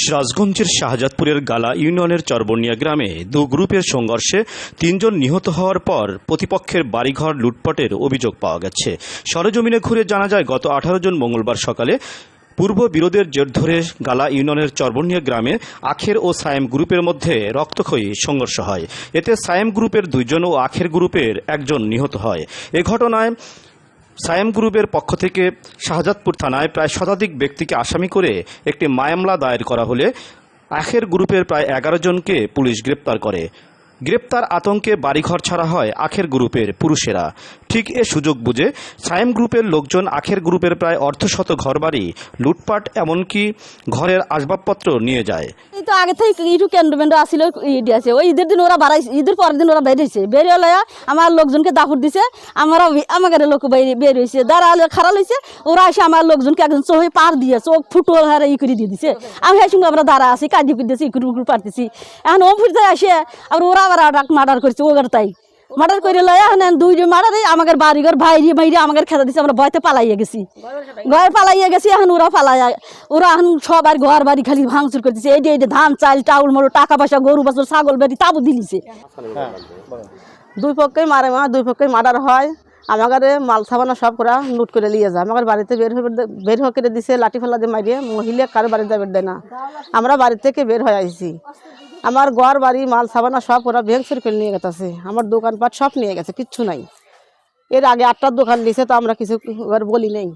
সিরাজগঞ্জের শাহজাদপুরের গালা ইউনিয়নের চরবনিয়া গ্রামে দু গ্রুপের সংঘর্ষে তিনজন নিহত হওয়ার পর প্রতিপক্ষের বাড়িঘর লুটপাটের অভিযোগ পাওয়া গেছে। সরেজমিনে ঘুরে জানা যায়, গত আঠারো জন মঙ্গলবার সকালে পূর্ব বিরোধের জের ধরে গালা ইউনিয়নের চরবনিয়া গ্রামে আখের ও সায়েম গ্রুপের মধ্যে রক্তক্ষয়ী সংঘর্ষ হয়। এতে সায়েম গ্রুপের দুইজন ও আখের গ্রুপের একজন নিহত হয়। এ ঘটনায় সায়েম গ্রুপের পক্ষ থেকে শাহজাদপুর থানায় প্রায় শতাধিক ব্যক্তিকে আসামি করে একটি মামলা দায়ের করা হলে আখের গ্রুপের প্রায় এগারো জনকে পুলিশ গ্রেপ্তার করে। গ্রেপ্তার আতঙ্কে বাড়িঘর ছাড়া হয় আখের গ্রুপের পুরুষেরা। ঠিক এ সুযোগ বুঝে সায়েম গ্রুপের লোকজন আখের গ্রুপের প্রায় অর্ধশত ঘরবাড়ি, লুটপাট, এমনকি ঘরের আসবাবপত্র নিয়ে যায়। তো আগে থেকে ইটু ক্যান্টনমেন্ট আসছিল ইডি আছে। ওই ঈদের দিন ওরা বাড়াইছে ঈদের পরের দিন ওরা বেরিয়েছে বেরিয়ে হলে আমার লোকজনকে দাফুর দিছে আমরা আমাদের লোক বের হয়েছে। যারা খারাপ হয়েছে ওরা এসে আমার লোকজনকে একজন চোখে পার দিয়ে চোখ ফুটো হারে ই করে দিয়ে দিছে। আমি সেই সঙ্গে আমরা দাঁড়া আছি কাঁদি দিয়েছি ইকুর উকুর পারতেছি। এখন ও ফিরতে আসে আর ওরা আবার মার্ডার করছে ওগার তাই। মার্ডার করে লয় এখন দুই মার্ডারে আমাদের বাড়িঘর ভাইরি মাইরি আমাদের খেতে দিছে, আমরা ভয়তে পালাইয়ে গেছি। ঘর পালাইয়ে গেছি, এখন ওরা পালাই ওরা এখন সবার ঘর বাড়ি খালি ভাঙচুর এই যে এই যে ধান, চাল, টাউল, মরু, টাকা পয়সা, গরু, বাছর, ছাগল বাড়ি তাবু দিলিছে। দুই পক্ষেই মারে মা, দুই পক্ষেই মার্ডার হয় আমাদের মাল সাবানা সব করা লুট করে নিয়ে যায়। আমার বাড়িতে বের হয়ে বের হয়ে করে দিছে, লাঠি ফেলা দিয়ে মারিয়ে মহিলা কারও বাড়িতে যাবে দেয় না। আমরা বাড়ি থেকে বের হয়ে আইছি। আমার ঘর বাড়ি মাল সাবানা সব ওরা ভেঙচুর করে নিয়ে গেছে। আমার দোকানপাট সব নিয়ে গেছে কিচ্ছু নাই। এর আগে আটটার দোকান দিয়েছে তো আমরা কিছু এবার বলি নেই।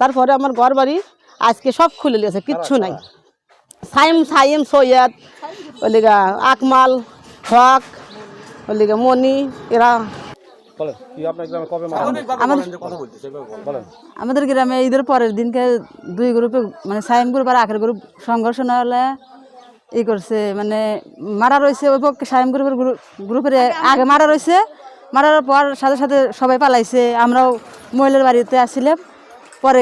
তারপরে আমার ঘর বাড়ি আজকে সব খুলে নিয়েছে কিচ্ছু নাই। সাইম সাইম সৈয়দ ওলিগা আকমাল হক ওলিগা মনি এরা আমাদের গ্রামে ঈদের পরের দিনকে দুই গ্রুপে মানে সাইম গ্রুপ আর আখের গ্রুপ সংঘর্ষ না হলে ই করছে মানে মারা রয়েছে ওই পক্ষে সাইম গ্রুপের গ্রু- গ্রুপের আগে মারা রয়েছে, মারার পর সাথে সাথে সবাই পালাইছে, আমরাও মহিলার বাড়িতে আসছিলাম, পরে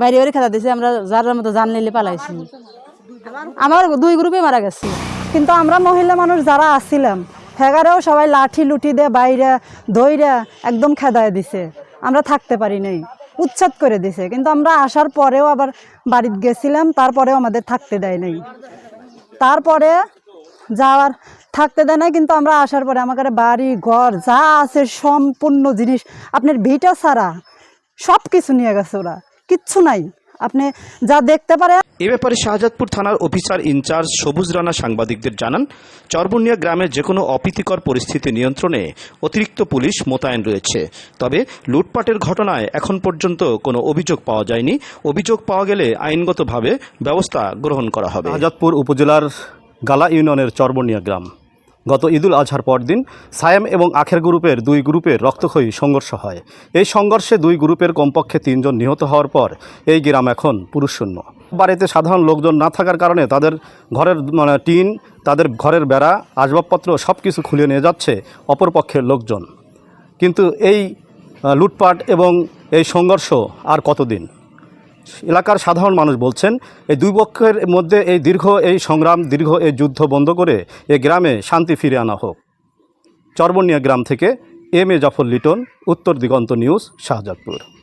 বাইরে বাড়ি খেলা দিয়েছে আমরা যার মতো জান নিলে পালাইছি। আমার দুই গ্রুপে মারা গেছে। কিন্তু আমরা মহিলা মানুষ যারা আসছিলাম হেগারেও সবাই লাঠি লুটি দিয়ে বাইরে দইরা একদম খেদায় দিছে। আমরা থাকতে পারি নাই, উচ্ছেদ করে দিছে। কিন্তু আমরা আসার পরেও আবার বাড়িতে গেছিলাম, তারপরেও আমাদের থাকতে দেয় নাই। তারপরে যাওয়ার থাকতে দেয় না কিন্তু আমরা আসার পরে আমার বাড়ি, ঘর, যা আছে সম্পূর্ণ জিনিস, আপনার ভিটা ছাড়া সব কিছু নিয়ে গেছে ওরা, কিচ্ছু নাই। আপনি যা দেখতে পারে এ ব্যাপারে শাহজাদপুর থানার অফিসার ইনচার্জ সবুজ রানা সাংবাদিকদের জানান চরবনিয়া গ্রামে যে কোনো অপ্রীতিকর পরিস্থিতি নিয়ন্ত্রণে অতিরিক্ত পুলিশ মোতায়েন রয়েছে। তবে লুটপাটের ঘটনায় এখন পর্যন্ত কোনো অভিযোগ পাওয়া যায়নি। অভিযোগ পাওয়া গেলে আইনগতভাবে ব্যবস্থা গ্রহণ করা হবে। শাহজাদপুর উপজেলার গালা ইউনিয়নের চরবনিয়া গ্রাম। গত ঈদুল আজহার পরদিন সায়েম এবং আখের গ্রুপের দুই গ্রুপের রক্তক্ষয়ী সংঘর্ষ হয়। এই সংঘর্ষে দুই গ্রুপের কমপক্ষে তিনজন নিহত হওয়ার পর এই গ্রাম এখন পুরুষশূন্য। বাড়িতে সাধারণ লোকজন না থাকার কারণে তাদের ঘরের মানে টিন, তাদের ঘরের বেড়া, আসবাবপত্র সব কিছু খুলে নিয়ে যাচ্ছে অপরপক্ষের লোকজন। কিন্তু এই লুটপাট এবং এই সংঘর্ষ আর কতদিন? এলাকার সাধারণ মানুষ বলছেন, এই দুই পক্ষের মধ্যে এই দীর্ঘ এই সংগ্রাম, দীর্ঘ এই যুদ্ধ বন্ধ করে এই গ্রামে শান্তি ফিরে আনা হোক। চরবনিয়া গ্রাম থেকে এম এ জাফর লিটন, উত্তর দিগন্ত নিউজ শাহজাদপুর।